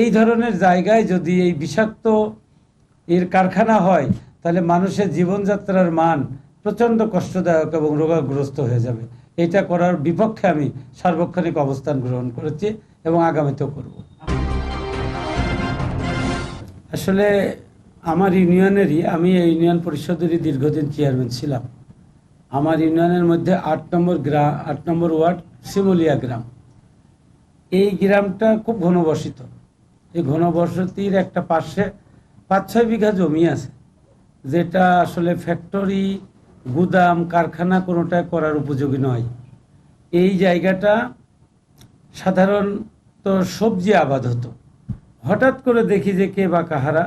এই ধরনের জায়গায় যদি এই বিষাক্ত এর কারখানা হয়, তাহলে মানুষের জীবনযাত্রার মান প্রচণ্ড কষ্টদায়ক এবং রোগাগ্রস্ত হয়ে যাবে। এটা করার বিপক্ষে আমি সার্বক্ষণিক অবস্থান গ্রহণ করেছি এবং আগামীতেও করব। আসলে আমার ইউনিয়নেরই, আমি এই ইউনিয়ন পরিষদেরই দীর্ঘদিন চেয়ারম্যান ছিলাম। আমার ইউনিয়নের মধ্যে আট নম্বর গ্রাম আট নম্বর ওয়ার্ড শিমুলিয়া গ্রাম। এই গ্রামটা খুব ঘনবসিত। এই ঘনবসতির একটা পাশে পাঁচ ছয় বিঘা জমি আছে, যেটা আসলে ফ্যাক্টরি গুদাম, কারখানা কোনোটাই করার উপযোগী নয়। এই জায়গাটা সাধারণত সবজি আবাদ হতো। হঠাৎ করে দেখি যে কে বা কাহারা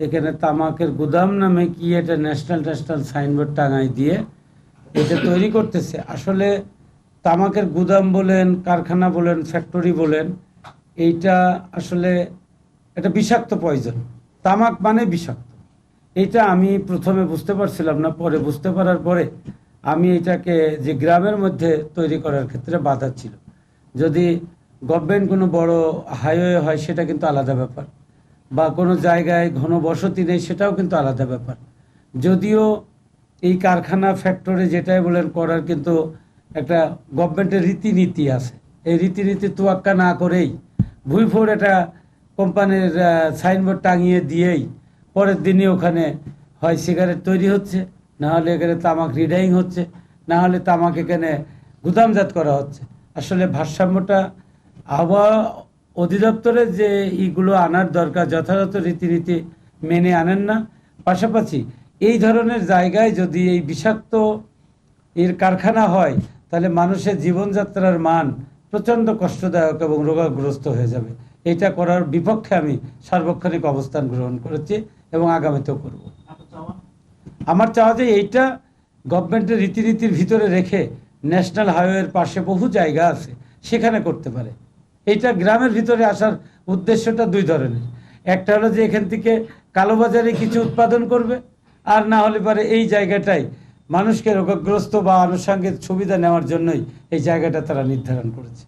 এখানে তামাকের গুদাম নামে কি এটা ন্যাশনাল ন্যাশনাল সাইনবোর্ড টাঙাই দিয়ে এটা তৈরি করতেছে। আসলে তামাকের গুদাম বলেন, কারখানা বলেন ফ্যাক্টরি বলেন এইটা আসলে এটা বিষাক্ত পয়জন তামাক মানে বিষাক্ত। এটা আমি প্রথমে বুঝতে পারছিলাম না, পরে বুঝতে পারার পরে আমি এটাকে যে গ্রামের মধ্যে তৈরি করার ক্ষেত্রে বাধা ছিল। যদি গভর্নমেন্ট কোনো বড় হাইওয়ে হয়, সেটা কিন্তু আলাদা ব্যাপার। বা কোনো জায়গায় ঘন বসতি নেই, সেটাও কিন্তু আলাদা ব্যাপার। যদিও এই কারখানা ফ্যাক্টরি যেটাই বলেন, করার কিন্তু একটা গভর্নমেন্টের রীতিনীতি আছে। এই রীতিনীতি তোয়াক্কা না করেই ভুইফোর একটা কোম্পানির সাইনবোর্ড টাঙিয়ে দিয়েই পরের দিনই ওখানে হয় সিগারেট তৈরি হচ্ছে। না হলে এখানে তামাক রিডাইং হচ্ছে, না হলে তামাক এখানে গুদামজাত করা হচ্ছে। আসলে ভারসাম্যটা আবহাওয়া অধিদপ্তরের যে ইগুলো আনার দরকার, যথাযথ রীতিনীতি মেনে আনেন না। পাশাপাশি এই ধরনের জায়গায় যদি এই বিষাক্ত এর কারখানা হয়, তাহলে মানুষের জীবনযাত্রার মান প্রচণ্ড কষ্টদায়ক এবং রোগাগ্রস্ত হয়ে যাবে। এটা করার বিপক্ষে আমি সার্বক্ষণিক অবস্থান গ্রহণ করেছি এবং আগামীতেও করব। আমার চাওয়া যে এইটা গভর্নমেন্টের রীতিনীতির ভিতরে রেখে ন্যাশনাল হাইওয়ের পাশে বহু জায়গা আছে, সেখানে করতে পারে। এইটা গ্রামের ভিতরে আসার উদ্দেশ্যটা দুই ধরনের। একটা হলো যে এখান থেকে কালোবাজারে কিছু উৎপাদন করবে, আর না হলে পারে এই জায়গাটাই মানুষকে রোগগ্রস্ত বা আনুষাঙ্গিক সুবিধা নেওয়ার জন্যই এই জায়গাটা তারা নির্ধারণ করেছে।